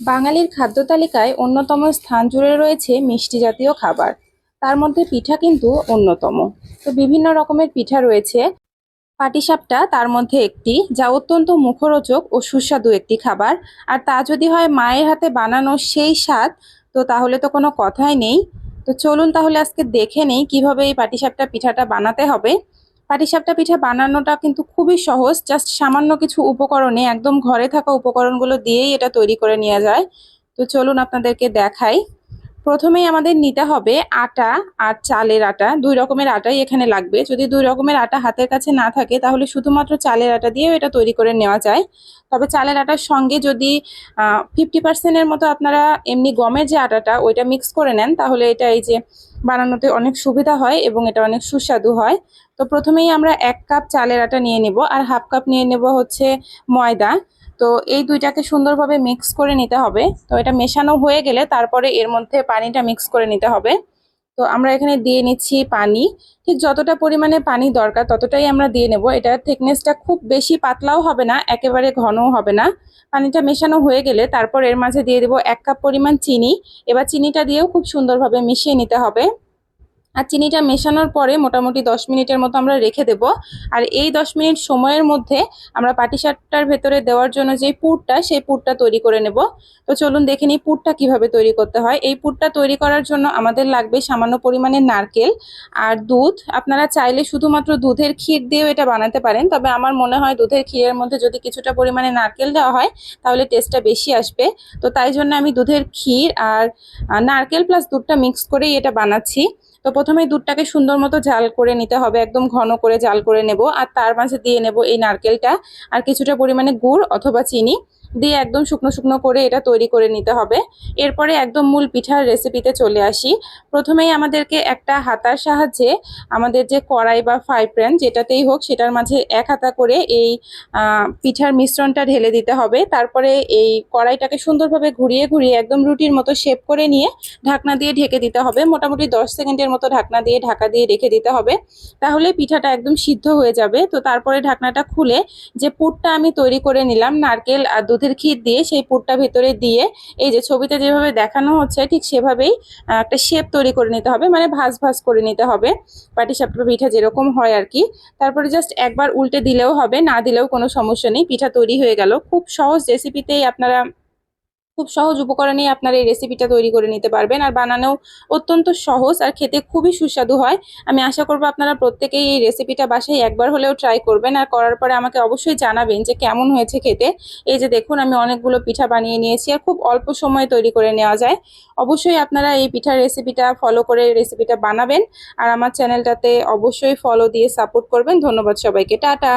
বাঙালির খাদ্য তালিকায় অন্যতম স্থান জুড়ে রয়েছে মিষ্টি জাতীয় খাবার। তার মধ্যে পিঠা কিন্তু অন্যতম। তো বিভিন্ন রকমের পিঠা রয়েছে। পাটিসাপটা তার মধ্যে একটি, যা অত্যন্ত মুখরোচক ও সুস্বাদু একটি খাবার। আর তা যদি হয় মায়ের হাতে বানানো সেই স্বাদ, তো তাহলে তো কোনো কথাই নেই। তো চলুন তাহলে আজকে দেখে নেই কীভাবে এই পাটিসাপটা পিঠাটা বানাতে হবে। পাটিসাপটা পিঠা বানানোটা কিন্তু খুবই সহজ। জাস্ট সামান্য কিছু উপকরণে, একদম ঘরে থাকা উপকরণগুলো দিয়েই এটা তৈরি করে নেওয়া যায়। তো চলুন আপনাদেরকে দেখাই। প্রথমেই আমাদের নিতে হবে আটা আর চালের আটা। দুই রকমের আটাই এখানে লাগবে। যদি দুই রকমের আটা হাতের কাছে না থাকে, তাহলে শুধুমাত্র চালের আটা দিয়েও এটা তৈরি করে নেওয়া যায়। তবে চালের আটার সঙ্গে যদি ফিফটি পার্সেন্টের মতো আপনারা এমনি গমের যে আটাটা, ওইটা মিক্স করে নেন, তাহলে এটা এই যে বানানোতে অনেক সুবিধা হয় এবং এটা অনেক সুস্বাদু হয়। তো প্রথমেই আমরা এক কাপ চালের আটা নিয়ে নেব আর হাফ কাপ নিয়ে নেব হচ্ছে ময়দা। তো এই দুইটাকে সুন্দরভাবে মিক্স করে নিতে হবে। তো এটা মেশানো হয়ে গেলে তারপরে এর মধ্যে পানিটা মিক্স করে নিতে হবে। তো আমরা এখানে দিয়ে নিচ্ছি পানি। ঠিক যতটা পরিমাণে পানি দরকার ততটাই আমরা দিয়ে নেব। এটার থিকনেসটা খুব বেশি পাতলাও হবে না, একেবারে ঘনও হবে না। পানিটা মেশানো হয়ে গেলে তারপর এর মাঝে দিয়ে দেবো এক কাপ পরিমাণ চিনি। এবার চিনিটা দিয়েও খুব সুন্দরভাবে মিশিয়ে নিতে হবে। আর চিনিটা মেশানোর পরে মোটামুটি দশ মিনিটের মতো আমরা রেখে দেব। আর এই দশ মিনিট সময়ের মধ্যে আমরা পাটিসাপটার ভেতরে দেওয়ার জন্য যে পুরটা, সেই পুরটা তৈরি করে নেব। তো চলুন দেখে নিই পুরটা কীভাবে তৈরি করতে হয়। এই পুরটা তৈরি করার জন্য আমাদের লাগবে সামান্য পরিমাণে নারকেল আর দুধ। আপনারা চাইলে শুধুমাত্র দুধের ক্ষীর দিয়েও এটা বানাতে পারেন, তবে আমার মনে হয় দুধের ক্ষীরের মধ্যে যদি কিছুটা পরিমাণে নারকেল দেওয়া হয়, তাহলে টেস্টটা বেশি আসবে। তো তাই জন্য আমি দুধের ক্ষীর আর নারকেল প্লাস দুধটা মিক্স করেই এটা বানাচ্ছি। তো প্রথমে দুধটাকে সুন্দর মতো ঝাল করে নিতে হবে, একদম ঘন করে জাল করে নেব। আর তার মাঝে দিয়ে নেব এই নারকেলটা, আর কিছুটা পরিমাণে গুড় অথবা চিনি। দিয়ে একদম শুকনো শুকনো করে এটা তৈরি করে নিতে হবে। এরপরে একদম মূল পিঠার রেসিপিতে চলে আসি। প্রথমেই আমাদেরকে একটা হাতার সাহায্যে আমাদের যে কড়াই বা ফ্রাই প্যান যেটাতেই হোক সেটার মাঝে এক হাতা করে এই পিঠার মিশ্রণটা ঢেলে দিতে হবে। তারপরে এই কড়াইটাকে সুন্দরভাবে ঘুরিয়ে ঘুরিয়ে একদম রুটির মতো শেপ করে নিয়ে ঢাকনা দিয়ে ঢেকে দিতে হবে। মোটামুটি দশ সেকেন্ডের মতো ঢাকনা দিয়ে ঢাকা দিয়ে রেখে দিতে হবে। তাহলে পিঠাটা একদম সিদ্ধ হয়ে যাবে। তো তারপরে ঢাকনাটা খুলে যে পুরটা আমি তৈরি করে নিলাম, নারকেল আর দুধের ক্ষীর দিয়ে সেই পুরটা ভেতরে দিয়ে এই যে ছবিতে যেভাবে দেখানো হচ্ছে, ঠিক সেভাবেই একটা শেপ তৈরি করে নিতে হবে মানে ভাজ ভাজ করে নিতে হবে পাটিসাপটা পিঠা যেরকম হয় আর কি। তারপরে জাস্ট একবার উল্টে দিলেও হবে, না দিলেও কোনো সমস্যা নেই, পিঠা তৈরি হয়ে গেল। খুব সহজ রেসিপিতেই আপনারা খুব সহজ উপকরণেই আপনারা এই রেসিপিটা তৈরি করে নিতে পারবেন। আর বানানো অত্যন্ত সহজ আর খেতে খুবই সুস্বাদু হয়। আমি আশা করব আপনারা প্রত্যেকেই এই রেসিপিটা বাসায় একবার হলেও ট্রাই করবেন। আর করার পরে আমাকে অবশ্যই জানাবেন যে কেমন হয়েছে খেতে। এই যে দেখুন, আমি অনেকগুলো পিঠা বানিয়ে নিয়েছি আর খুব অল্প সময়ে তৈরি করে নেওয়া যায়। অবশ্যই আপনারা এই পিঠার রেসিপিটা ফলো করে রেসিপিটা বানাবেন। আর আমার চ্যানেলটাতে অবশ্যই ফলো দিয়ে সাপোর্ট করবেন। ধন্যবাদ সবাইকে। টাটা!